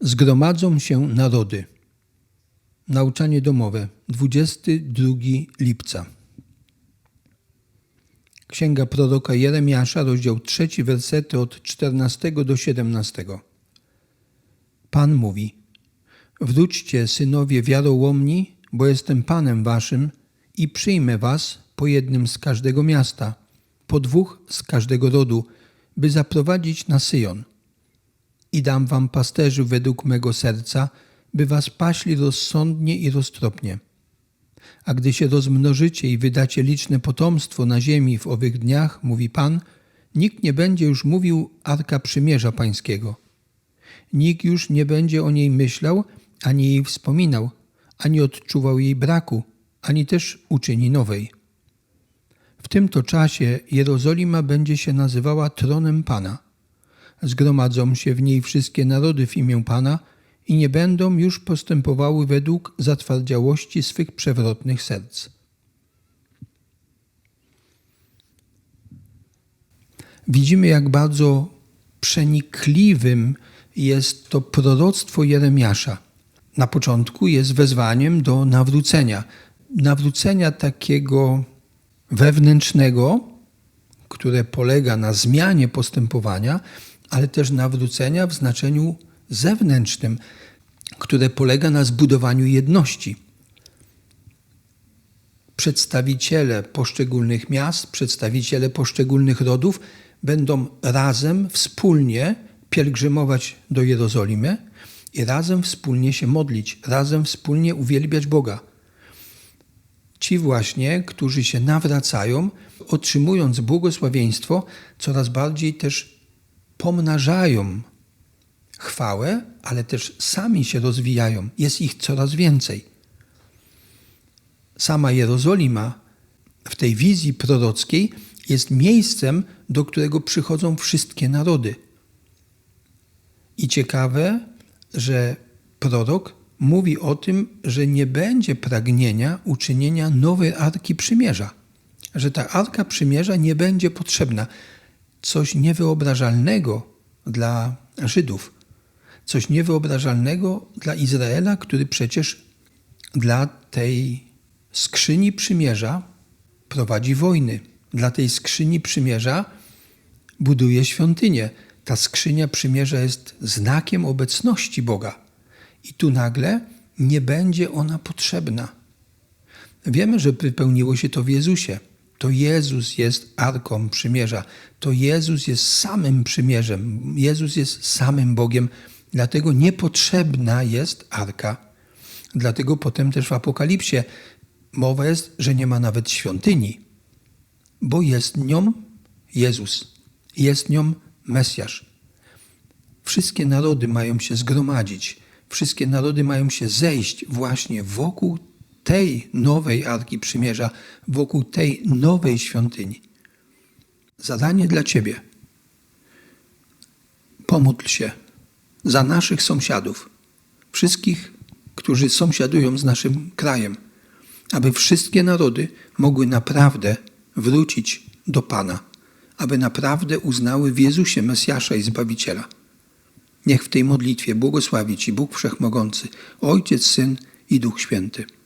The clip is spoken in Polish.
Zgromadzą się narody. Nauczanie domowe, 22 lipca. Księga proroka Jeremiasza, rozdział 3, wersety od 14 do 17. Pan mówi: Wróćcie, synowie wiarołomni, bo jestem Panem waszym i przyjmę was po jednym z każdego miasta, po dwóch z każdego rodu, by zaprowadzić na Syjon. I dam wam pasterzy według mego serca, by was paśli rozsądnie i roztropnie. A gdy się rozmnożycie i wydacie liczne potomstwo na ziemi w owych dniach, mówi Pan, nikt nie będzie już mówił Arka Przymierza Pańskiego. Nikt już nie będzie o niej myślał, ani jej wspominał, ani odczuwał jej braku, ani też uczyni nowej. W tym to czasie Jerozolima będzie się nazywała tronem Pana. Zgromadzą się w niej wszystkie narody w imię Pana i nie będą już postępowały według zatwardziałości swych przewrotnych serc. Widzimy, jak bardzo przenikliwym jest to proroctwo Jeremiasza. Na początku jest wezwaniem do nawrócenia. Nawrócenia takiego wewnętrznego, które polega na zmianie postępowania, ale też nawrócenia w znaczeniu zewnętrznym, które polega na zbudowaniu jedności. Przedstawiciele poszczególnych miast, przedstawiciele poszczególnych rodów będą razem, wspólnie pielgrzymować do Jerozolimy i razem wspólnie się modlić, razem wspólnie uwielbiać Boga. Ci właśnie, którzy się nawracają, otrzymując błogosławieństwo, coraz bardziej też pomnażają chwałę, ale też sami się rozwijają. Jest ich coraz więcej. Sama Jerozolima w tej wizji prorockiej jest miejscem, do którego przychodzą wszystkie narody. I ciekawe, że prorok mówi o tym, że nie będzie pragnienia uczynienia nowej arki przymierza, że ta arka przymierza nie będzie potrzebna. Coś niewyobrażalnego dla Żydów, coś niewyobrażalnego dla Izraela, który przecież dla tej skrzyni przymierza prowadzi wojny. Dla tej skrzyni przymierza buduje świątynię. Ta skrzynia przymierza jest znakiem obecności Boga. I tu nagle nie będzie ona potrzebna. Wiemy, że wypełniło się to w Jezusie. To Jezus jest arką przymierza. To Jezus jest samym przymierzem. Jezus jest samym Bogiem. Dlatego niepotrzebna jest arka. Dlatego potem też w Apokalipsie mowa jest, że nie ma nawet świątyni, bo jest nią Jezus, jest nią Mesjasz. Wszystkie narody mają się zgromadzić, wszystkie narody mają się zejść właśnie wokół tej nowej Arki Przymierza, wokół tej nowej świątyni. Zadanie dla Ciebie. Pomódl się za naszych sąsiadów, wszystkich, którzy sąsiadują z naszym krajem, aby wszystkie narody mogły naprawdę wrócić do Pana, aby naprawdę uznały w Jezusie Mesjasza i Zbawiciela. Niech w tej modlitwie błogosławi Ci Bóg Wszechmogący, Ojciec, Syn i Duch Święty.